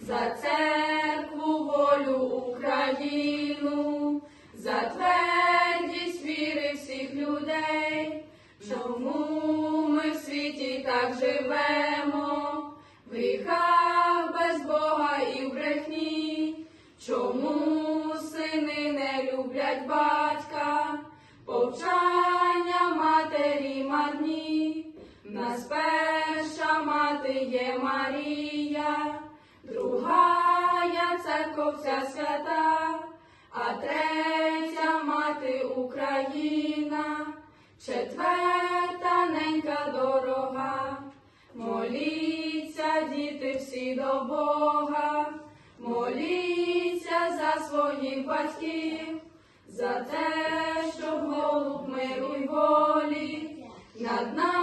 за церкву волю Україну, за твердість віри всіх людей, чому ми в світі так живемо, в гріхах без Бога і в брехні, чому сини не люблять батька, повчання матері мадні, нас перша мати є Марія другая церковця свята, а третя мати Україна, четверта ненька дорога. Моліться, діти всі до Бога, моліться за своїх батьків, за те, щоб голуб миру й волі над нами.